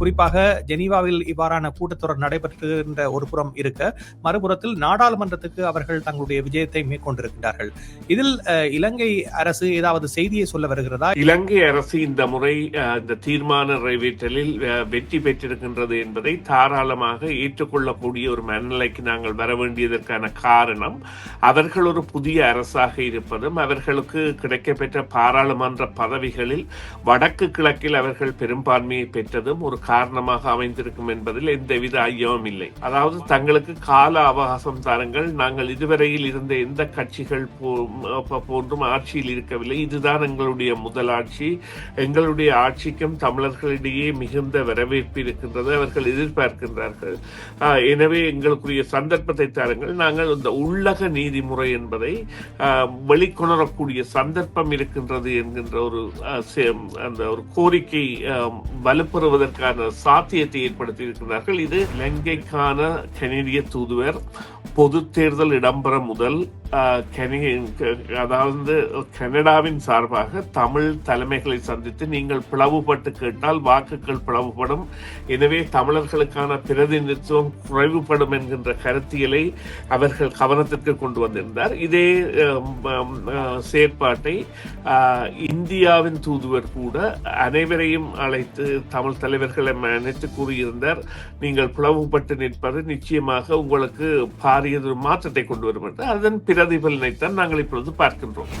குறிப்பாக ஜெனீவாவில் இவ்வாறான கூட்டத்தொடர் நடைபெற்றுகின்ற ஒரு புறம் இருக்க மறுபுறத்தில் நாடாளுமன்றத்துக்கு அவர்கள் தங்களுடைய விஜயத்தை மேற்கொண்டிருக்கிறார்கள் இதில் இலங்கை அரசு ஏதாவது செய்தியை சொல்ல வருகிறதா? இலங்கை அரசு இந்த முறை இந்த தீர்மான நிறைவேற்றலில் வெற்றி பெற்றிருக்கின்றது என்பதை தாராளமாக ஏற்றுக்கொள்ளக்கூடிய ஒரு மனநிலைக்கு நாங்கள் வர வேண்டியதற்கான காரணம் அவர்கள் ஒரு புதிய அரசாக இருப்பதும் அவர்களுக்கு கிடைக்கப்பெற்ற பாராளுமன்ற பதவிகளில் வடக்கு கிழக்கில் அவர்கள் பெரும்பான்மையை பெற்றதும் ஒரு காரணமாக அமைந்திருக்கும் என்பதில் எந்தவித ஐயமும் இல்லை. அதாவது தங்களுக்கு கால அவகாசம் தாருங்கள் நாங்கள் இதுவரையில் இருந்த எந்த கட்சிகள் போ- போன்றும் ஆட்சியில் இருக்கவில்லை. இதுதான் எங்களுடைய முதல் ஆட்சி. எங்களுடைய ஆட்சிக்கும் தமிழர்களிடையே மிகுந்த வரவேற்பு இருக்கின்றது. அவர்கள் எதிர்பார்க்கின்றார்கள். எனவே எங்களுக்குரிய சந்தர்ப்பத்தை தாருங்கள். நாங்கள் இந்த உள்ளக நீதிமுறை என்பதை வெளிக்கொணரக்கூடிய சந்தர்ப்பம் இருக்கின்றது என்கின்ற ஒரு சே- அந்த ஒரு கோரிக்கை வலுப்பெறுவதற்கான சாத்தியத்தை ஏற்படுத்தி இருக்கிறார்கள் இது இலங்கைக்கான கனேடிய தூதுவர் பொது தேர்தல் இடம்பெற முதல் அதாவது கனடாவின் சார்பாக தமிழ் தலைமைகளை சந்தித்து நீங்கள் பிளவுபட்டு கேட்டால் வாக்குகள் பிளவுபடும். எனவே தமிழர்களுக்கான பிரதிநிதித்துவம் குறைவுபடும் என்கின்ற கருத்தியலை அவர்கள் கவனத்திற்கு கொண்டு வந்திருந்தார். இதே செயற்பாட்டை ஆஹ், இந்தியாவின் தூதுவர் கூட அனைவரையும் அழைத்து தமிழ் தலைவர்களை அழைத்து கூறியிருந்தார். நீங்கள் பிளவுபட்டு நிற்பது நிச்சயமாக உங்களுக்கு பாரியதொரு மாற்றத்தை கொண்டு வரும் என்று அதன் பிரதிபலனைத்தான் நாங்கள் இப்பொழுது பார்க்கின்றோம்.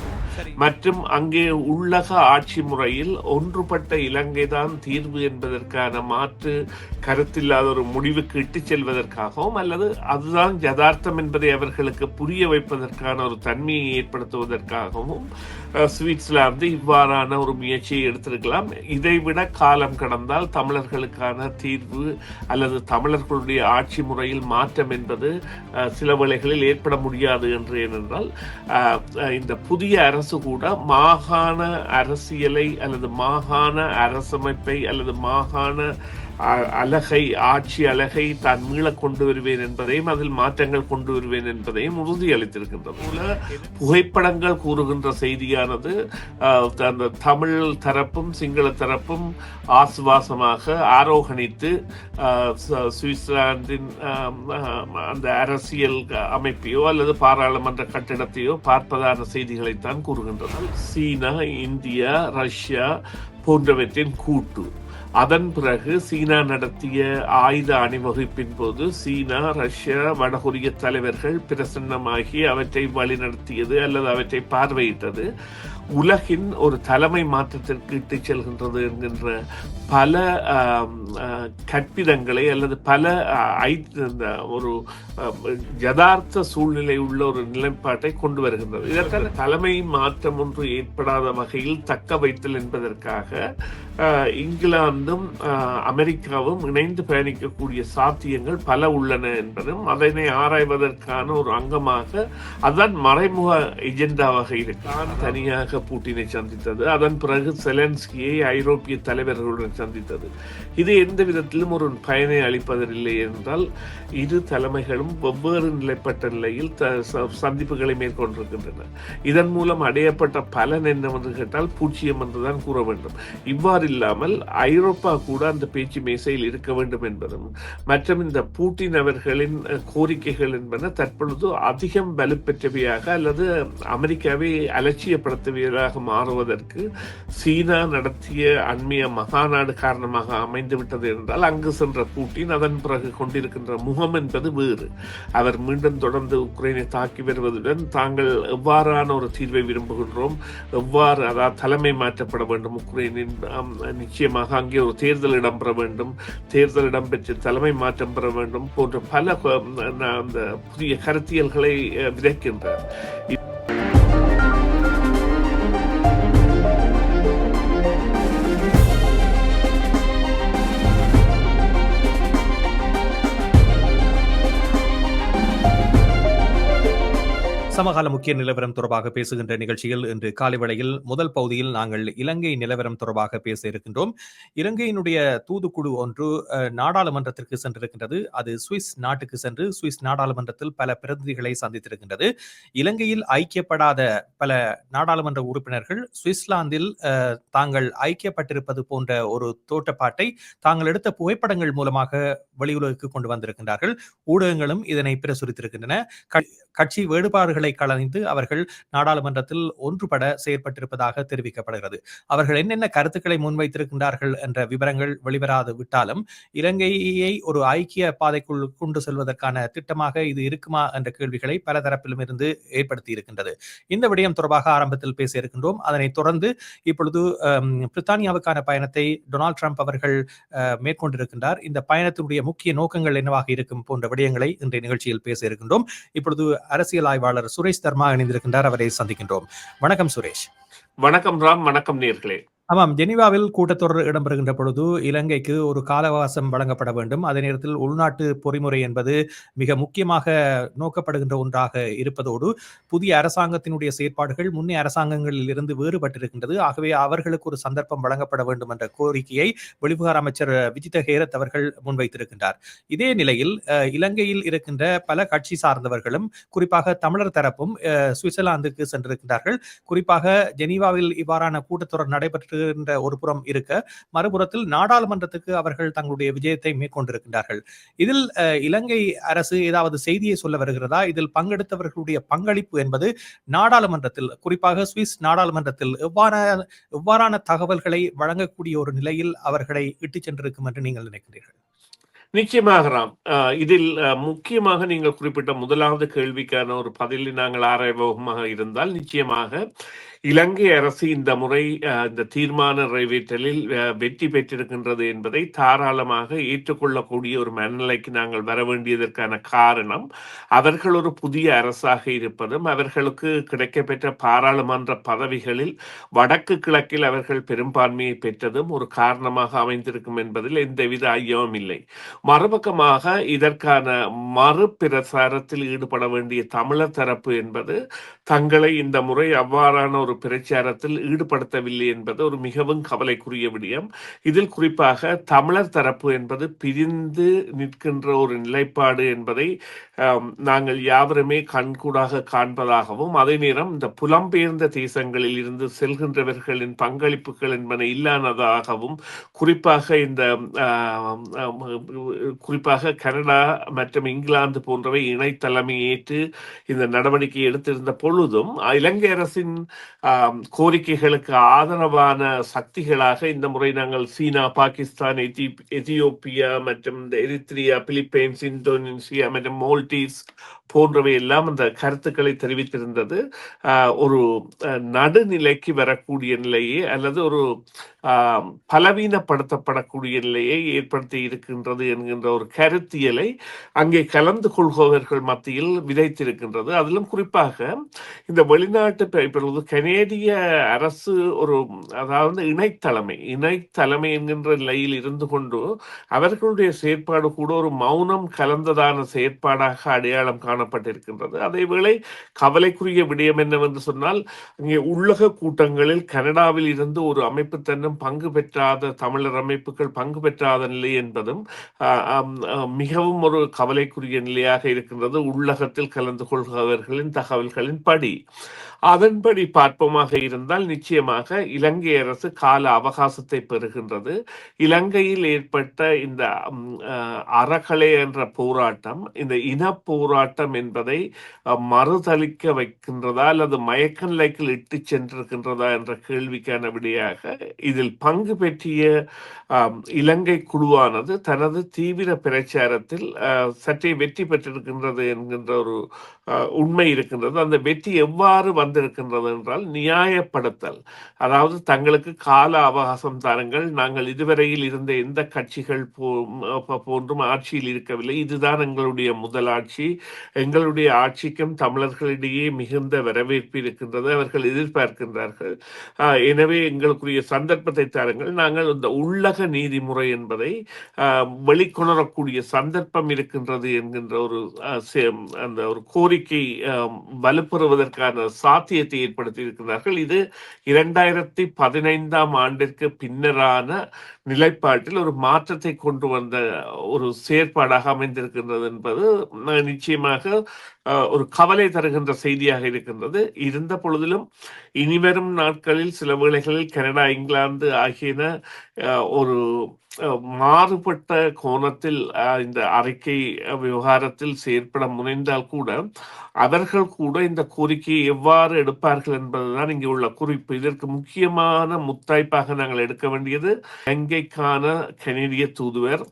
மற்றும் அங்கே உள்ளக ஆட்சி முறையில் ஒன்றுபட்ட இலங்கைதான் தீர்வு என்பதற்கான மாற்று கருத்தில்லாத ஒரு முடிவுக்கு இட்டுச் செல்வதற்காகவும் அல்லது அதுதான் யதார்த்தம் என்பதை அவர்களுக்கு புரிய வைப்பதற்கான ஒரு தன்மையை ஏற்படுத்துவதற்காகவும் சுவிட்சர்லாந்து இவ்வாறான ஒரு முயற்சியை எடுத்திருக்கலாம். இதைவிட காலம் கடந்தால் தமிழர்களுக்கான தீர்வு அல்லது தமிழர்களுடைய ஆட்சி முறையில் மாற்றம் என்பது சில வேளைகளில் ஏற்பட முடியாது என்று ஏனென்றால் இந்த புதிய அரசு கூட மாகாண அரசியலை அல்லது மாகாண அரசமைப்பை அல்லது மாகாண அழகை ஆட்சி அழகை தான் மீள கொண்டு வருவேன் என்பதையும் அதில் மாற்றங்கள் கொண்டு வருவேன் என்பதையும் உறுதியளித்திருக்கின்றது போல புகைப்படங்கள் கூறுகின்ற செய்தியானது அந்த தமிழ் தரப்பும் சிங்கள தரப்பும் ஆசுவாசமாக ஆரோகணித்து சுவிட்சர்லாந்தின் அந்த அரசியல் அமைப்பையோ அல்லது பாராளுமன்ற கட்டிடத்தையோ பார்ப்பதான செய்திகளைத்தான் கூறுகின்றது சீனா இந்தியா ரஷ்யா போன்றவற்றின் கூட்டு. அதன் பிறகு சீனா நடத்திய ஆயுத அணிவகுப்பின் போது சீனா ரஷ்யா வடகொரிய தலைவர்கள் பிரசன்னமாகி அவற்றை வழிநடத்தியது அல்லது அவற்றை பார்வையிட்டது. உலகின் ஒரு தலைமை மாற்றத்திற்கு இட்டு செல்கின்றது என்கின்ற பல கற்பிதங்களை அல்லது பல ஐ- இந்த ஒரு யதார்த்த சூழ்நிலை உள்ள ஒரு நிலைப்பாட்டை கொண்டு வருகின்றது. இதற்கான தலைமை மாற்றம் ஒன்று ஏற்படாத வகையில் தக்க வைத்தல் என்பதற்காக இங்கிலாந்தும் அமெரிக்காவும் இணைந்து பயணிக்கக்கூடிய சாத்தியங்கள் பல உள்ளன என்பதும் அதனை ஆராய்வதற்கான ஒரு அங்கமாக அதுதான் மறைமுக எஜெண்டாவாக இருக்கு. தனியாக பூட்டினை சந்தித்தது. அதன் பிறகு செலன்ஸ்கியை ஐரோப்பிய தலைவர்களுடன் சந்தித்தது. இது எந்த விதத்திலும் ஒரு பயனை அளிப்பதில்லை என்றால் இரு தலைமைகளும் வெவ்வேறு நிலைப்பட்ட நிலையில் சந்திப்புகளை மேற்கொண்டிருக்கின்றன. இதன் மூலம் அடையப்பட்ட பலன் என்னவென்று கேட்டால் பூச்சியம் என்றுதான் கூற வேண்டும். இவ்வாறு இல்லாமல் ஐரோப்பா கூட அந்த பேச்சு மேசையில் இருக்க வேண்டும் என்பதும் மற்றும் இந்த பூட்டின் அவர்களின் கோரிக்கைகள் என்பன தற்பொழுது அதிகம் வலுப்பெற்றவையாக அல்லது அமெரிக்காவை அலட்சியப்படுத்துவதாக மாறுவதற்கு சீனா நடத்திய அண்மைய மகாநாடு காரணமாக அமைந்துவிட்டது என்றால் அங்கு சென்ற பூட்டின் அதன் பிறகு கொண்டிருக்கின்ற முகம் என்பது வேறு. அவர் மீண்டும் தொடர்ந்து உக்ரைனை தாக்கி வருவதுடன் தாங்கள் எவ்வாறான ஒரு தீர்வை விரும்புகின்றோம் எவ்வாறு அதாவது தலைமை மாற்றப்பட வேண்டும் உக்ரைனின் நிச்சயமாக அங்கே ஒரு தேர்தல் இடம்பெற வேண்டும் தேர்தல் இடம்பெற்று தலைமை மாற்றம் பெற வேண்டும் போன்ற பல அந்த புதிய கருத்தியல்களை விதைக்கின்றார். சமகால முக்கிய நிலவரம் தொடர்பாக பேசுகின்ற நிகழ்ச்சியில் இன்று காலை வேளையில் முதல் பகுதியில் நாங்கள் இலங்கை நிலவரம் தொடர்பாக பேச இருக்கின்றோம். இலங்கையினுடைய தூதுக்குழு ஒன்று நாடாளுமன்றத்திற்கு சென்றிருக்கின்றது. அது சுவிஸ் நாட்டுக்கு சென்று சுவிஸ் நாடாளுமன்றத்தில் பல பிரதிநிதிகளை சந்தித்திருக்கின்றது. இலங்கையில் ஐக்கியப்படாத பல நாடாளுமன்ற உறுப்பினர்கள் சுவிட்சர்லாந்தில் தாங்கள் ஐக்கியப்பட்டிருப்பது போன்ற ஒரு தோட்டப்பாட்டை தாங்கள் எடுத்த புகைப்படங்கள் மூலமாக வெளியுலகுக்கு கொண்டு வந்திருக்கின்றார்கள். ஊடகங்களும் இதனை பிரசுரித்திருக்கின்றன. கட்சி வேறுபாடுகளை கலைந்து அவர்கள் நாடாளுமன்றத்தில் ஒன்றுபட செயற்பட்டிருப்பதாக தெரிவிக்கப்படுகிறது. அவர்கள் என்னென்ன கருத்துக்களை முன்வைத்திருக்கின்றார்கள் என்ற விவரங்கள் வெளிவராது விட்டாலும் இலங்கையை ஒரு ஐக்கிய பாதைக்குள் கொண்டு செல்வதற்கான திட்டமாக இது இருக்குமா என்ற கேள்விகளை பல தரப்பிலும் இருந்து ஏற்படுத்தி இருக்கின்றது இந்த விடயம் தொடர்பாக ஆரம்பத்தில் பேச இருக்கின்றோம். அதனைத் தொடர்ந்து இப்பொழுது பிரித்தானியாவுக்கான பயணத்தை டொனால்ட் ட்ரம்ப் அவர்கள் அஹ், மேற்கொண்டிருக்கின்றார். இந்த பயணத்தினுடைய முக்கிய நோக்கங்கள் என்னவாக இருக்கும் போன்ற விடயங்களை இன்றைய நிகழ்ச்சியில் பேச இருக்கின்றோம். இப்பொழுது அரசியல் ஆய்வாளர் சுரேஷ் தர்மா இணைந்திருக்கின்றார். அவரை சந்திக்கின்றோம். வணக்கம் சுரேஷ். வணக்கம் ராம் வணக்கம் நேர்களே. ஆமாம். ஜெனீவாவில் கூட்டத்தொடர் இடம்பெறுகின்ற பொழுது இலங்கைக்கு ஒரு கால அவகாசம் வழங்கப்பட வேண்டும். அதே நேரத்தில் உள்நாட்டு பொறிமுறை என்பது மிக முக்கியமாக நோக்கப்படுகின்ற ஒன்றாக இருப்பதோடு புதிய அரசாங்கத்தினுடைய செயற்பாடுகள் முன்னே அரசாங்கங்களில் இருந்து வேறுபட்டிருக்கின்றது. ஆகவே அவர்களுக்கு ஒரு சந்தர்ப்பம் வழங்கப்பட வேண்டும் என்ற கோரிக்கையை வெளிவிவகார அமைச்சர் விஜித ஹேரத் அவர்கள் முன்வைத்திருக்கின்றார். இதே நிலையில் இலங்கையில் இருக்கின்ற பல கட்சி சார்ந்தவர்களும் குறிப்பாக தமிழர் தரப்பும் சுவிட்சர்லாந்துக்கு சென்றிருக்கின்றார்கள். குறிப்பாக ஜெனீவாவில் இவ்வாறான கூட்டத்தொடர் நடைபெற்று நடைபெறுகின்ற ஒரு புறம் இருக்க மறுபுறத்தில் நாடாளுமன்றத்துக்கு அவர்கள் தங்களுடைய விஜயத்தை மேற்கொண்டிருக்கின்றார்கள். இதில் இலங்கை அரசு ஏதாவது செய்தியை சொல்ல வருகிறதா? இதில் பங்கெடுத்தவர்களுடைய பங்களிப்பு என்பது நாடாளுமன்றத்தில் குறிப்பாக சுவிஸ் நாடாளுமன்றத்தில் எவ்வாறான எவ்வாறான தகவல்களை வழங்கக்கூடிய ஒரு நிலையில் அவர்களை இட்டுச் சென்றிருக்கும் என்று நீங்கள் நினைக்கிறீர்கள்? நிச்சயமாக ராம். இதில் முக்கியமாக நீங்கள் குறிப்பிட்ட முதலாவது கேள்விக்கான ஒரு பதிலை நாங்கள் ஆராய்வோகமாக இருந்தால் நிச்சயமாக இலங்கை அரசு இந்த முறை அஹ், இந்த தீர்மான நிறைவேற்றலில் வெற்றி பெற்றிருக்கின்றது என்பதை தாராளமாக ஏற்றுக்கொள்ளக்கூடிய ஒரு மனநிலைக்கு நாங்கள் வர வேண்டியதற்கான காரணம் அவர்கள் ஒரு புதிய அரசாக இருப்பதும் அவர்களுக்கு கிடைக்கப்பெற்ற பாராளுமன்ற பதவிகளில் வடக்கு கிழக்கில் அவர்கள் பெரும்பான்மையை பெற்றதும் ஒரு காரணமாக அமைந்திருக்கும் என்பதில் எந்தவித ஐயமும் இல்லை. மறுபக்கமாக இதற்கான மறுபிரசாரத்தில் ஈடுபட வேண்டிய தமிழர் தரப்பு என்பது தங்களை இந்த முறை அவ்வாறான ஒரு பிரச்சாரத்தில் ஈடுபடுத்தவில்லை என்பது ஒரு மிகவும் கவலைக்குரிய விடயம். இதில் குறிப்பாக தமிழர் தரப்பு என்பது பிரிந்து நிற்கின்ற ஒரு நிலைப்பாடு என்பதை நாங்கள் யாவருமே கண்கூடாக காண்பதாகவும் அதே நேரம் இந்த புலம்பெயர்ந்த தேசங்களில் இருந்து செல்கின்றவர்களின் பங்களிப்புகள் என்பன இல்லாததாகவும் குறிப்பாக இந்த குறிப்பாக கனடா மற்றும் இங்கிலாந்து போன்றவை இணைத்தலைமையேற்று ஏற்று இந்த நடவடிக்கை எடுத்திருந்த பொழுதும் இலங்கை அரசின் கோரிக்கைகளுக்கு ஆதரவான சக்திகளாக இந்த முறை நாங்கள் சீனா பாகிஸ்தான் எதி- எதியோப்பியா மற்றும் இந்த எரித்ரியா பிலிப்பைன்ஸ் இந்தோனேசியா மற்றும் மோல்டீஸ் போன்றவை எல்லாம் அந்த கருத்துக்களை தெரிவித்திருந்தது. ஒரு நடுநிலைக்கு வரக்கூடிய நிலையை அல்லது ஒரு பலவீனப்படுத்தப்படக்கூடிய நிலையை ஏற்படுத்தி இருக்கின்றது என்கின்ற ஒரு கருத்தியலை அங்கே கலந்து கொள்பவர்கள் மத்தியில் விதைத்திருக்கின்றது. அதிலும் குறிப்பாக இந்த வெளிநாட்டு இப்பொழுது கனேடிய அரசு ஒரு அதாவது இணைத்தலைமை இணைத்தலைமை என்கின்ற நிலையில் இருந்து கொண்டு அவர்களுடைய செயற்பாடு கூட ஒரு மௌனம் கலந்ததான செயற்பாடாக அடையாளம் காணப்பட்டிருக்கின்றது. அதேவேளை கவலைக்குரிய விடயம் என்னவென்று சொன்னால் இங்கே உள்ளக கூட்டங்களில் கனடாவில் இருந்து ஒரு அமைப்பு தன்னும் பங்கு பெற்றாத தமிழர் அமைப்புகள் பங்கு பெற்றாத நிலை என்பதும் மிகவும் ஒரு கவலைக்குரிய நிலையாக இருக்கின்றது உள்ளகத்தில் கலந்து கொள்பவர்களின் தகவல்களின் படி. அதன்படி பார்ப்போமாக இருந்தால் நிச்சயமாக இலங்கை அரசு கால அவகாசத்தை பெறுகின்றது. இலங்கையில் ஏற்பட்ட இந்த அறகலை என்ற போராட்டம் இந்த இன போராட்டம் என்பதை மறுதளிக்க வைக்கின்றதா அல்லது மயக்க நிலைக்கு இட்டு சென்றிருக்கின்றதா என்ற கேள்விக்கான விடையாக இதில் பங்கு பெற்றிய இலங்கை குழுவானது தனது தீவிர பிரச்சாரத்தில் சற்றே வெற்றி பெற்றிருக்கின்றது என்கின்ற ஒரு உண்மை இருக்கின்றது. அந்த வெற்றி எவ்வாறு வந்திருக்கின்றது என்றால் நியாயப்படுத்தல். அதாவது தங்களுக்கு கால அவகாசம் தாருங்கள். நாங்கள் இதுவரையில் இருந்த எந்த கட்சிகள் போ போன்றும் ஆட்சியில் இருக்கவில்லை. இதுதான் எங்களுடைய முதல் ஆட்சி. எங்களுடைய ஆட்சிக்கும் தமிழர்களிடையே மிகுந்த வரவேற்பு இருக்கின்றது. அவர்கள் எதிர்பார்க்கின்றார்கள். ஆஹ் எனவே எங்களுக்குரிய சந்தர்ப்பத்தை தாருங்கள். நாங்கள் இந்த உள்ளக நீதிமுறை என்பதை ஆஹ் வெளிக்கொணரக்கூடிய சந்தர்ப்பம் இருக்கின்றது என்கின்ற ஒரு சே- அந்த ஒரு கோரிக்கை நம்பிக்கை வலுப்பெறுவதற்கான சாத்தியத்தை ஏற்படுத்தி இருக்கிறார்கள். இது இரண்டாயிரத்தி பதினைந்தாம் ஆண்டிற்கு பின்னரான நிலைப்பாட்டில் ஒரு மாற்றத்தை கொண்டு வந்த ஒரு செயற்பாடாக அமைந்திருக்கின்றது என்பது நிச்சயமாக ஒரு கவலை தருகின்ற செய்தியாக இருக்கின்றது. இருந்த பொழுதிலும் இனிவரும் நாட்களில் சில வேளைகளில் கனடா இங்கிலாந்து ஆகியன ஒரு மாறுபட்ட கோணத்தில் இந்த அறிக்கை விவகாரத்தில் செயற்பட முனைந்தால் கூட அவர்கள் கூட இந்த கோரிக்கையை எவ்வாறு எடுப்பார்கள் என்பதுதான் இங்கே உள்ள குறிப்பு. இதற்கு முக்கியமான முத்தாய்ப்பாக நாங்கள் எடுக்க வேண்டியது இலங்கைக்கான கனேடிய தூதுவர்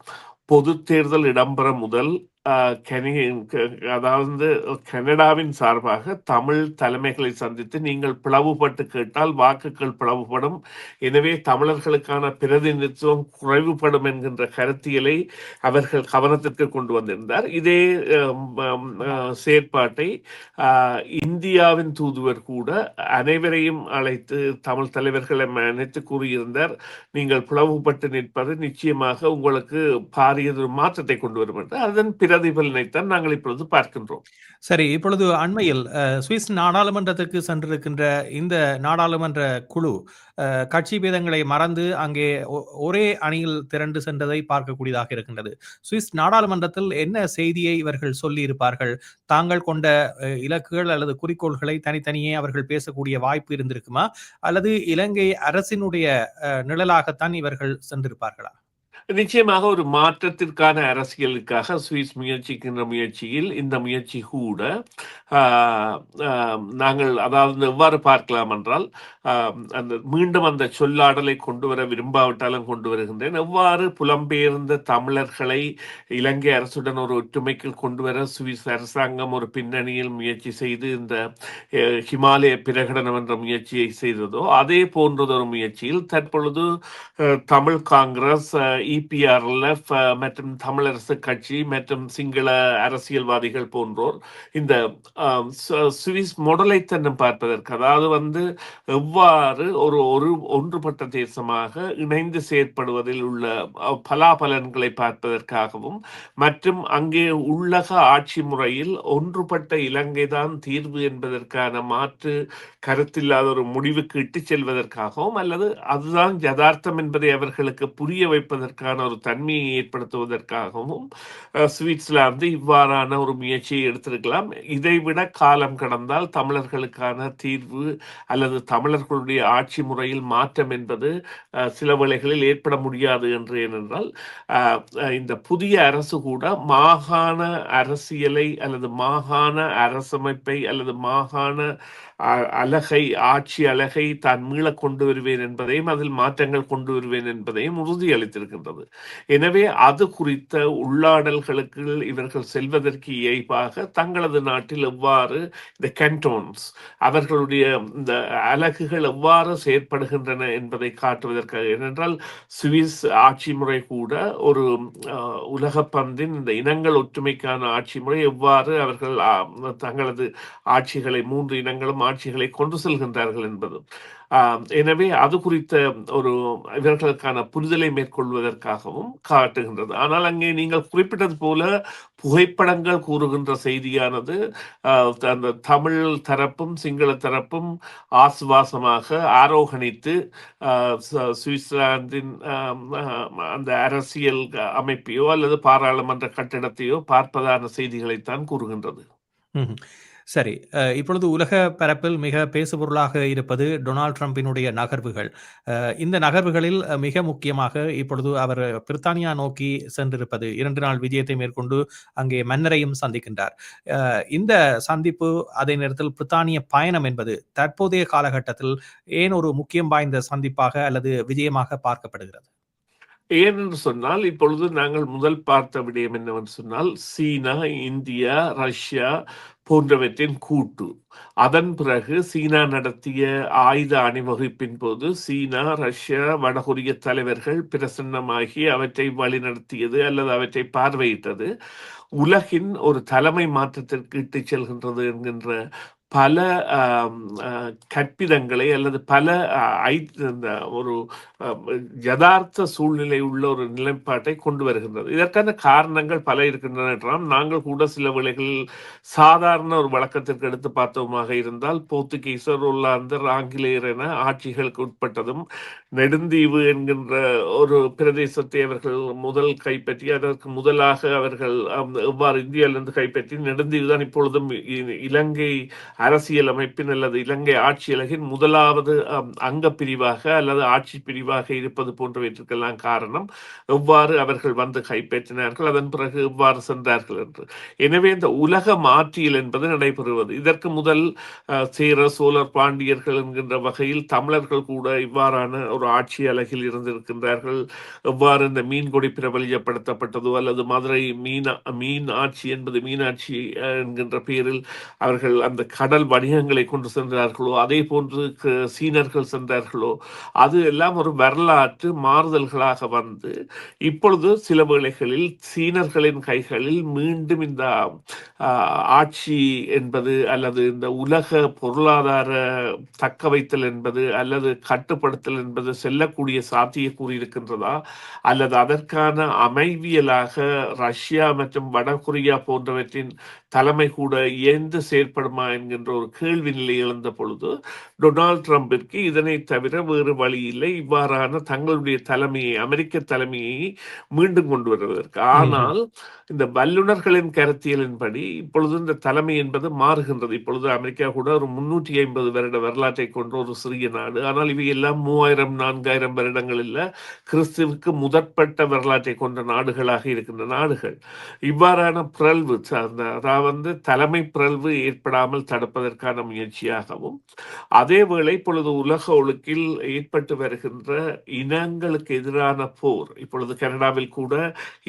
பொது தேர்தல் இடம்பெற முதல் அதாவது கனடாவின் சார்பாக தமிழ் தலைமைகளை சந்தித்து நீங்கள் பிளவுபட்டு கேட்டால் வாக்குகள் பிளவுபடும் எனவே தமிழர்களுக்கான பிரதிநிதித்துவம் குறைவுபடும் என்கின்ற கருத்தியலை அவர்கள் கவனத்திற்கு கொண்டு வந்திருந்தார் இதே ஆஹ், செயற்பாட்டை இந்தியாவின் தூதுவர் கூட அனைவரையும் அழைத்து தமிழ் தலைவர்களை அனைத்து கூறியிருந்தார் நீங்கள் பிளவுபட்டு நிற்பது நிச்சயமாக உங்களுக்கு பாரியதொரு மாற்றத்தை கொண்டு வரும் என்று அதன் பிரதிபலனைத்தான் நாங்கள் இப்பொழுது பார்க்கின்றோம். சரி இப்பொழுது அண்மையில் சுவிஸ் நாடாளுமன்றத்துக்கு சென்றிருக்கின்ற இந்த நாடாளுமன்ற குழு கட்சி பேதங்களை மறந்து அங்கே ஒரே அணியில் திரண்டு சென்றதை பார்க்கக்கூடியதாக இருக்கின்றது. சுவிஸ் நாடாளுமன்றத்தில் என்ன செய்தியை இவர்கள் சொல்லி இருப்பார்கள் தாங்கள் கொண்ட இலக்குகள் அல்லது குறிக்கோள்களை தனித்தனியே அவர்கள் பேசக்கூடிய வாய்ப்பு இருந்திருக்குமா? அல்லது இலங்கை அரசினுடைய அஹ், நிழலாகத்தான் இவர்கள் சென்றிருப்பார்களா? நிச்சயமாக ஒரு மாற்றத்திற்கான அரசியலுக்காக சுவிஸ் முயற்சிக்கின்ற முயற்சியில் இந்த முயற்சி கூட நாங்கள் அதாவது எவ்வாறு பார்க்கலாம் என்றால் அந்த மீண்டும் அந்த சொல்லாடலை கொண்டு வர விரும்பாவிட்டாலும் கொண்டு வருகின்றேன். எவ்வாறு புலம்பெயர்ந்த தமிழர்களை இலங்கை அரசுடன் ஒரு ஒற்றுமைக்கு கொண்டு வர சுவிஸ் அரசாங்கம் ஒரு பின்னணியில் முயற்சி செய்து இந்த ஹிமாலய பிரகடனம் என்ற முயற்சியை செய்ததோ அதே போன்றதொரு முயற்சியில் தற்பொழுது தமிழ் காங்கிரஸ் இபிஆர்எல்எஃப் மற்றும் தமிழரசு கட்சி மற்றும் சிங்கள அரசியல்வாதிகள் போன்றோர் இந்த சுவிஸ் மாடலை தன்னும் பார்ப்பதற்கு அதாவது வந்து எவ்வாறு ஒரு ஒரு ஒன்றுபட்ட தேசமாக இணைந்து செயற்படுவதில் உள்ள பலாபலன்களை பார்ப்பதற்காகவும் மற்றும் அங்கே உள்ளக ஆட்சி முறையில் ஒன்றுபட்ட இலங்கைதான் தீர்வு என்பதற்கான மாற்று கருத்தில்லாத ஒரு முடிவுக்கு இட்டு செல்வதற்காகவும் அல்லது அதுதான் யதார்த்தம் என்பதை அவர்களுக்கு புரிய வைப்பதற்காக வைப்பதற்கான ஒரு தன்மையை ஏற்படுத்துவதற்காகவும் அஹ், சுவிட்சர்லாந்து இவ்வாறான ஒரு முயற்சியை எடுத்திருக்கலாம். இதைவிட காலம் கடந்தால் தமிழர்களுக்கான தீர்வு அல்லது தமிழர்களுடைய ஆட்சி முறையில் மாற்றம் என்பது சில வேளைகளில் ஏற்பட முடியாது என்று ஏனென்றால் இந்த புதிய அரசு கூட மாகாண அரசியலை அல்லது மாகாண அரசமைப்பை அல்லது மாகாண அழகை ஆட்சி அழகை தான் மீள கொண்டு வருவேன் என்பதையும் அதில் மாற்றங்கள் கொண்டு வருவேன் என்பதையும் உறுதியளித்திருக்கின்றது எனவே அது குறித்த உள்ளாடல்களுக்கு இவர்கள் செல்வதற்கு இயல்பாக தங்களது நாட்டில் எவ்வாறு இந்த கேன்டோன்ஸ் அவர்களுடைய இந்த அலகுகள் எவ்வாறு செயற்படுகின்றன என்பதை காட்டுவதற்காக ஏனென்றால் சுவிஸ் ஆட்சி முறை கூட ஒரு உலக பந்தின் இந்த இனங்கள் ஒற்றுமைக்கான ஆட்சி முறை எவ்வாறு அவர்கள் தங்களது ஆட்சிகளை மூன்று இனங்களும் ஆட்சிகளை கொண்டு செல்கின்றார்கள் என்பது எனவே அது குறித்த ஒரு இவர்களுக்கான புரிதலை மேற்கொள்வதற்காகவும் காட்டுகின்றது. ஆனால் அங்கே நீங்கள் குறிப்பிட்டது போல புகைப்படங்கள் கூறுகின்ற செய்தியானது அந்த தமிழ் தரப்பும் சிங்கள தரப்பும் ஆசுவாசமாக ஆரோகணித்து ஆஹ், சுவிட்சர்லாந்தின் அந்த அரசியல் அமைப்பையோ அல்லது பாராளுமன்ற கட்டிடத்தையோ பார்ப்பதான செய்திகளைத்தான் கூறுகின்றது. சரி அஹ், இப்பொழுது உலக பரப்பில் மிக பேசுபொருளாக இருப்பது டொனால்ட் ட்ரம்பினுடைய நகர்வுகள். அஹ், இந்த நகர்வுகளில் மிக முக்கியமாக இப்பொழுது அவர் பிரித்தானியா நோக்கி சென்றிருப்பது. இரண்டு நாள் விஜயத்தை மேற்கொண்டு அங்கே மன்னரையும் சந்திக்கின்றார். அஹ், இந்த சந்திப்பு அதே நேரத்தில் பிரித்தானிய பயணம் என்பது தற்போதைய காலகட்டத்தில் ஏன் ஒரு முக்கியம் வாய்ந்த சந்திப்பாக அல்லது விஜயமாக பார்க்கப்படுகிறது? ஏனென்று சொன்னால் இப்பொழுது நாங்கள் முதல் பார்த்த விடயம் என்னவென்று சொன்னால் சீனா இந்தியா ரஷ்யா போன்றவற்றின் கூட்டு. அதன் பிறகு சீனா நடத்திய ஆயுத அணிவகுப்பின் போது சீனா ரஷ்யா வடகொரிய தலைவர்கள் பிரசன்னமாகி அவற்றை வழிநடத்தியது அல்லது அவற்றை பார்வையிட்டது. உலகின் ஒரு தலைமை மாற்றத்திற்கு இட்டுச் செல்கின்றது என்கின்ற பல கற்பிதங்களை அல்லது பல ஐ- ஒரு யதார்த்த சூழ்நிலை உள்ள ஒரு நிலைப்பாட்டை கொண்டு வருகின்றது. இதற்கான காரணங்கள் பல இருக்கின்றன என்றால் நாங்கள் கூட சில வேளைகளில் சாதாரண ஒரு வழக்கத்திற்கு எடுத்து பார்த்தோமாக இருந்தால் போர்த்துகீசர் ஒல்லாந்தர் ஆங்கிலேயர் என ஆட்சிகளுக்கு உட்பட்டதும் நெடுந்தீவு என்கின்ற ஒரு பிரதேசத்தை அவர்கள் முதல் கைப்பற்றி அதற்கு முதலாக அவர்கள் எவ்வாறு இந்தியாவிலிருந்து கைப்பற்றி நெடுந்தீவு தான் இப்பொழுதும் இ- இலங்கை அரசியல் அமைப்பின் அல்லது இலங்கை ஆட்சியலகின் முதலாவது அங்க பிரிவாக அல்லது ஆட்சி பிரிவாக இருப்பது போன்றவற்றுக்கெல்லாம் காரணம் எவ்வாறு அவர்கள் வந்து கைப்பற்றினார்கள் அதன் பிறகு எவ்வாறு சென்றார்கள் என்று. எனவே இந்த உலக மாற்றியல் என்பது நடைபெறுவது. இதற்கு முதல் அஹ், சேர சோழர் பாண்டியர்கள் என்கின்ற வகையில் தமிழர்கள் கூட இவ்வாறான ஒரு ஆட்சி அலகில் இருந்திருக்கின்றார்கள். எவ்வாறு இந்த மீன்கொடி பிரபலியப்படுத்தப்பட்டதோ அல்லது மதுரை மீன் மீன் ஆட்சி என்பது மீனாட்சி என்கின்ற பெயரில் அவர்கள் அந்த கடல் வணிகங்களை கொண்டு சென்றார்களோ அதே போன்று க- சீனர்கள் சென்றார்களோ அது எல்லாம் ஒரு வரலாற்று மாறுதல்களாக வந்து இப்பொழுது சில வேளைகளில் சீனர்களின் கைகளில் மீண்டும் இந்த ஆஹ், ஆட்சி என்பது அல்லது இந்த உலக பொருளாதார தக்க வைத்தல் என்பது அல்லது கட்டுப்படுத்தல் என்பது செல்லக்கூடிய சாத்தியக்கூறு இருக்கின்றதா? அல்லது அதற்கான அமைவியலாக ரஷ்யா மற்றும் வடகொரியா போன்றவற்றின் தலைமை கூட இயந்து செயற்படுமா என்கின்ற ஒரு கேள்வி நிலை எழுந்த பொழுது டொனால்ட் ட்ரம்பிற்கு இதனை தவிர வேறு வழி இல்லை. இவ்வாறான தங்களுடைய தலைமையை அமெரிக்க தலைமையை மீண்டும் கொண்டு வருவதற்கு. ஆனால் இந்த வல்லுநர்களின் கருத்தியலின்படி இப்பொழுது இந்த தலைமை என்பது மாறுகின்றது. இப்பொழுது அமெரிக்கா கூட ஒரு முன்னூற்றி ஐம்பது வருட வரலாற்றை கொண்ட ஒரு சிறிய நாடு. ஆனால் இவை எல்லாம் மூவாயிரம் நான்காயிரம் வருடங்கள் இல்ல. கிறிஸ்துவுக்கு முதற்பட்ட வரலாற்றை கொண்ட நாடுகளாக இருக்கின்ற நாடுகள். இவ்வாறான பிறழ்வு அதாவது வந்து தலைமை பிறழ்வு ஏற்படாமல் தடுப்பதற்கான முயற்சியாகவும் அதே வேளை இப்பொழுது உலக ஒழுக்கில் ஏற்பட்டு வருகின்ற இனங்களுக்கு எதிரான போர் இப்பொழுது கனடாவில் கூட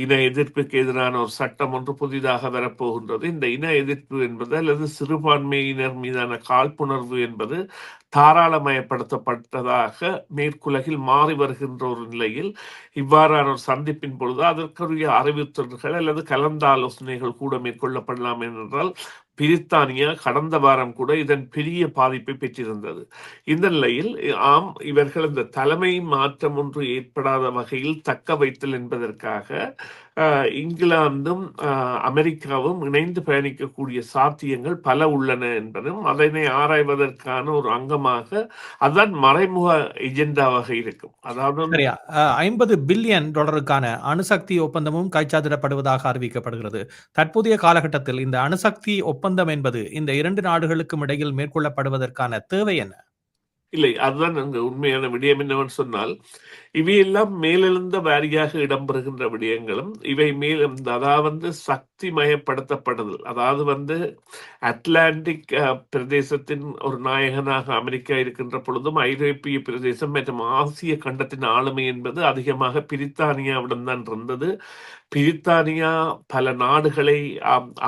இன எதிர்ப்புக்கு எதிரான ஒரு சட்டம் ஒன்று புதிதாக வரப்போகின்றது. இந்த இன எதிர்ப்பு என்பது அல்லது சிறுபான்மையினர் மீதான காழ்ப்புணர்வு என்பது தாராளமயப்படுத்தப்பட்டதாக மேற்குலகில் மாறி வருகின்ற ஒரு நிலையில் இவ்வாறான ஒரு சந்திப்பின் பொழுது அதற்குரிய அறிவுறுத்தல்கள் அல்லது கலந்தாலோசனைகள் கூட மேற்கொள்ளப்படலாம் என்றால் பிரித்தானியா கடந்த வாரம் கூட இதன் பெரிய பாதிப்பை பெற்றிருந்தது. இந்த நிலையில் ஆம் இவர்கள் இந்த தலைமை மாற்றம் ஒன்று ஏற்படாத வகையில் தக்க வைத்தல் என்பதற்காக இங்கிலாந்தும் அமெரிக்காவும் இணைந்து பயணிக்கக்கூடிய சாத்தியங்கள் பல உள்ளன என்பதும் அதனை ஆராய்வதற்கான ஒரு அங்கமாக அதுதான் மறைமுக எஜெண்டாவாக இருக்கும். அதாவது ஐம்பது பில்லியன் டாலருக்கான அணுசக்தி ஒப்பந்தமும் கைச்சாத்திடப்படுவதாக அறிவிக்கப்படுகிறது. தற்போதைய காலகட்டத்தில் இந்த அணுசக்தி ஒப்பந்தம் என்பது இந்த இரண்டு நாடுகளுக்கும் இடையில் மேற்கொள்ளப்படுவதற்கான தேவை என்ன? இல்லை அதுதான் அங்க உண்மையான விடயம் என்னவென்று சொன்னால் இவையெல்லாம் மேலெழுந்த வாரியாக இடம்பெறுகின்ற விடயங்களும் இவை மேல் அதாவது சக்தி மயப்படுத்தப்படுதல் அதாவது வந்து அட்லாண்டிக் பிரதேசத்தின் ஒரு நாயகனாக அமெரிக்கா இருக்கின்ற பொழுதும் ஐரோப்பிய பிரதேசம் மற்றும் ஆசிய கண்டத்தின் ஆளுமை என்பது அதிகமாக பிரித்தானியாவிடம் தான் இருந்தது. பிரித்தானியா பல நாடுகளை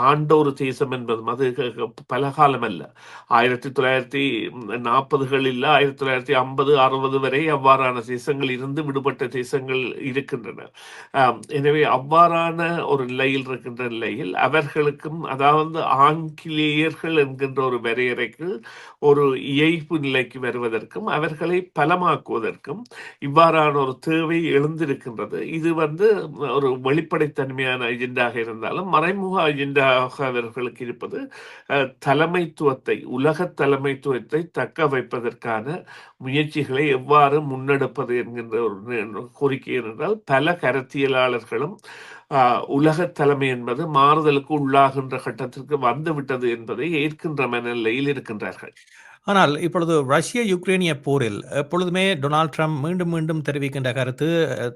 ஆண்டோரு தேசம் என்பதும் அது பல காலம் அல்ல. ஆயிரத்தி தொள்ளாயிரத்தி நாற்பதுகளில் ஆயிரத்தி தொள்ளாயிரத்தி ஐம்பது அறுபது வரை அவ்வாறான தேசங்கள் இருந்து விடுபட்ட தேசங்கள் இருக்கின்றன. எனவே அவ்வாறான ஒரு நிலையில் இருக்கின்ற நிலையில் அவர்களுக்கும் அதாவது ஆங்கிலேயர்கள் என்கின்ற ஒரு வரையறைக்கு ஒரு இயைப்பு நிலைக்கு வருவதற்கும் அவர்களை பலமாக்குவதற்கும் இவ்வாறான ஒரு தேவை எழுந்திருக்கின்றது. இது வந்து ஒரு வெளிப்படைத்தன்மையான அஜெண்டாக இருந்தாலும் மறைமுக அஜெண்டாக அவர்களுக்கு இருப்பது தலைமைத்துவத்தை உலக தலைமைத்துவத்தை தக்க வைப்பதற்கான முயற்சிகளை எவ்வாறு முன்னெடுப்பது என்கின்ற ஒரு கோரிக்கை என்றால் பல கருத்தியலாளர்களும் உலக தலைமை என்பது மாறுதலுக்கு உள்ளாகின்ற கட்டத்திற்கு வந்துவிட்டது என்பதை ஏற்கின்ற மனநிலையில் இருக்கின்றார்கள். ஆனால் இப்பொழுது ரஷ்ய யுக்ரைனிய போரில் எப்பொழுதுமே டொனால்ட் ட்ரம்ப் மீண்டும் மீண்டும் தெரிவிக்கின்ற கருத்து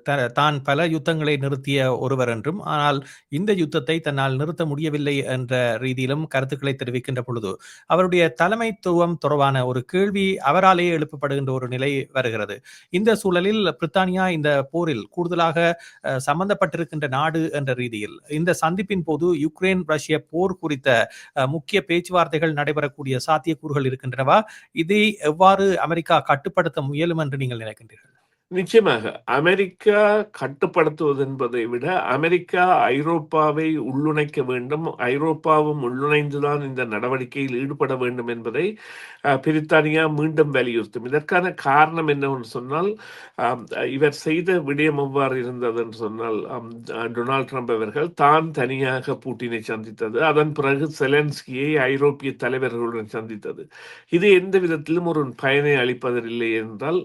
த- தான் பல யுத்தங்களை நிறுத்திய ஒருவர் என்றும் ஆனால் இந்த யுத்தத்தை தன்னால் நிறுத்த முடியவில்லை என்ற ரீதியிலும் கருத்துக்களை தெரிவிக்கின்ற பொழுது அவருடைய தலைமைத்துவம் தொடர்பான ஒரு கேள்வி அவராலேயே எழுப்பப்படுகின்ற ஒரு நிலை வருகிறது. இந்த சூழலில் பிரித்தானியா இந்த போரில் கூடுதலாக அஹ், சம்பந்தப்பட்டிருக்கின்ற நாடு என்ற ரீதியில் இந்த சந்திப்பின் போது யுக்ரைன் ரஷ்ய போர் குறித்த அஹ், முக்கிய பேச்சுவார்த்தைகள் நடைபெறக்கூடிய சாத்தியக்கூறுகள் இருக்கின்றனவா? இதை எவ்வாறு அமெரிக்கா கட்டுப்படுத்த முயலும் என்று நீங்கள் நினைக்கின்றீர்கள்? நிச்சயமாக. அமெரிக்கா கட்டுப்படுத்துவது என்பதை விட அமெரிக்கா ஐரோப்பாவை உள்ளுணைக்க வேண்டும். ஐரோப்பாவும் உள்ளுணைந்துதான் இந்த நடவடிக்கையில் ஈடுபட வேண்டும் என்பதை பிரித்தானியா மீண்டும் வலியுறுத்தும். இதற்கான காரணம் என்னவென்று சொன்னால் இவர் செய்த விடயம் எவ்வாறு இருந்தது என்று சொன்னால் டொனால்ட் ட்ரம்ப் அவர்கள் தான் தனியாக பூட்டினை சந்தித்தது. அதன் பிறகு செலன்ஸ்கியை ஐரோப்பிய தலைவர்களுடன் சந்தித்தது. இது எந்த விதத்திலும் ஒரு பயனை அளிப்பதில்லை என்றால்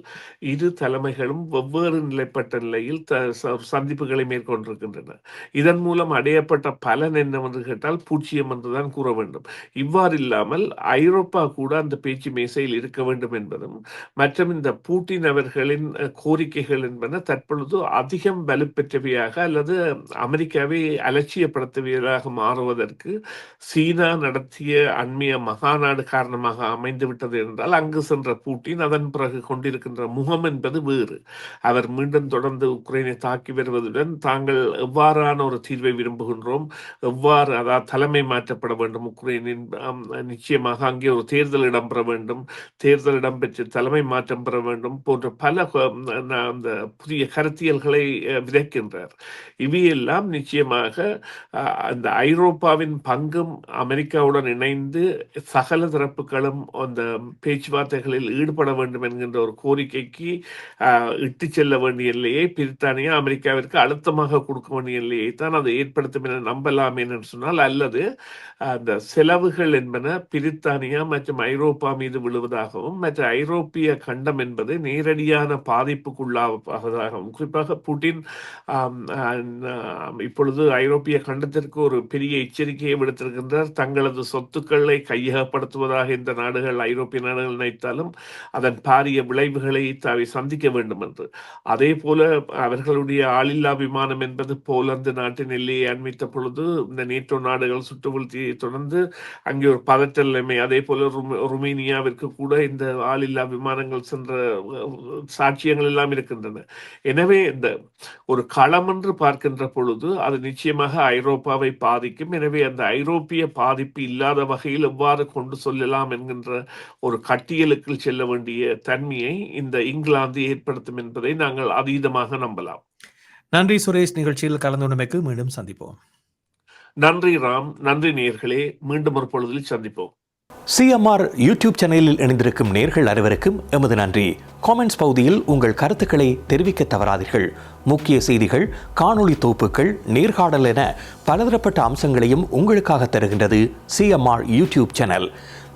இரு தலைமைகளும் வெவ்வேறு நிலைப்பட்ட நிலையில் த- ச- சந்திப்புகளை மேற்கொண்டிருக்கின்றன இதன் மூலம் அடையப்பட்ட பலன் என்னவென்று கேட்டால் பூச்சியம் என்றுதான் கூற வேண்டும். இவ்வாறு இல்லாமல் ஐரோப்பா கூட அந்த பேச்சு மேசையில் இருக்க வேண்டும் என்பதும் மற்றும் இந்த பூட்டின் அவர்களின் கோரிக்கைகள் என்பன தற்பொழுது அதிகம் வலுப்பெற்றவையாக அல்லது அமெரிக்காவை அலட்சியப்படுத்துவதாக மாறுவதற்கு சீனா நடத்திய அண்மைய மகாநாடு காரணமாக அமைந்துவிட்டது என்றால் அங்கு சென்ற பூட்டின் அதன் பிறகு கொண்டிருக்கின்ற முகம் என்பது வேறு. அவர் மீண்டும் தொடர்ந்து உக்ரைனை தாக்கி வருவதுடன் தாங்கள் எவ்வாறான ஒரு தீர்வை விரும்புகின்றோம் எவ்வாறு அதாவது தலைமை மாற்றப்பட வேண்டும் உக்ரைனின் நிச்சயமாக அங்கே ஒரு தேர்தல் இடம்பெற வேண்டும் தேர்தல் இடம்பெற்று தலைமை மாற்றம் பெற வேண்டும் போன்ற பல அந்த புதிய கருத்தியல்களை விதைக்கின்றார். இவையெல்லாம் நிச்சயமாக அஹ், அந்த ஐரோப்பாவின் பங்கும் அமெரிக்காவுடன் இணைந்து சகல தரப்புகளும் அந்த பேச்சுவார்த்தைகளில் ஈடுபட வேண்டும் என்கின்ற ஒரு கோரிக்கைக்கு ஆஹ், இட்டு செல்ல வேண்டிய எல்லையை பிரித்தானியா அமெரிக்காவிற்கு அழுத்தமாக கொடுக்க வேண்டிய எல்லையை தான் அதை ஏற்படுத்தும் என நம்பலாம் என்று சொன்னால் அல்லது அந்த செலவுகள் என்பன பிரித்தானியா மற்றும் ஐரோப்பா மீது விழுவதாகவும் மற்ற ஐரோப்பிய கண்டம் என்பது நேரடியான பாதிப்புக்குள்ளாவதாகவும் குறிப்பாக புட்டின் இப்பொழுது ஐரோப்பிய கண்டத்திற்கு ஒரு பெரிய எச்சரிக்கையை விடுத்திருக்கின்றார். தங்களது சொத்துக்களை கையகப்படுத்துவதாக இந்த நாடுகள் ஐரோப்பிய நாடுகள் நினைத்தாலும் அதன் பாரிய விளைவுகளை தாவை சந்திக்க வேண்டும். என்று அதே போல அவர்களுடைய ஆளில்லா விமானம் என்பது போலந்து நாட்டின் எல்லையை அண்மித்த பொழுது இந்த நேட்டோ நாடுகள் சுட்டு வீழ்த்தியை தொடர்ந்து அங்கே ஒரு பதற்ற நிலைமை அதே போல ருமேனியாவிற்கு கூட இந்த ஆளில்லா விமானங்கள் சென்ற சாட்சியங்கள் எல்லாம் இருக்கின்றன. எனவே இந்த ஒரு களம் என்று பார்க்கின்ற பொழுது அது நிச்சயமாக ஐரோப்பாவை பாதிக்கும். எனவே அந்த ஐரோப்பிய பாதிப்பு இல்லாத வகையில் எவ்வாறு கொண்டு சொல்லலாம் என்கின்ற ஒரு கட்டியலுக்கு செல்ல வேண்டிய தன்மையை இந்த இங்கிலாந்து ஏற்படுத்தும் என்பதை நாங்கள் அதீதமாக நம்பலாம். நன்றி சுரேஷ் நிகழ்ச்சியில் கலந்து கொண்டமைக்கு மீண்டும் சந்திப்போம். நன்றி ராம் நன்றி நேயர்களே மீண்டும் ஒரு பொழுதில் சந்திப்போம். சிஎம்ஆர் யூடியூப் சேனலில் இணைந்திருக்கும் நேர்கள் அனைவருக்கும் எமது நன்றி. காமெண்ட்ஸ் பகுதியில் உங்கள் கருத்துக்களை தெரிவிக்க தவறாதீர்கள். முக்கிய செய்திகள் காணொளி தொகுப்புகள் நேர்காணல் என பலதரப்பட்ட அம்சங்களையும் உங்களுக்காக தருகின்றது சிஎம்ஆர் யூடியூப் சேனல்.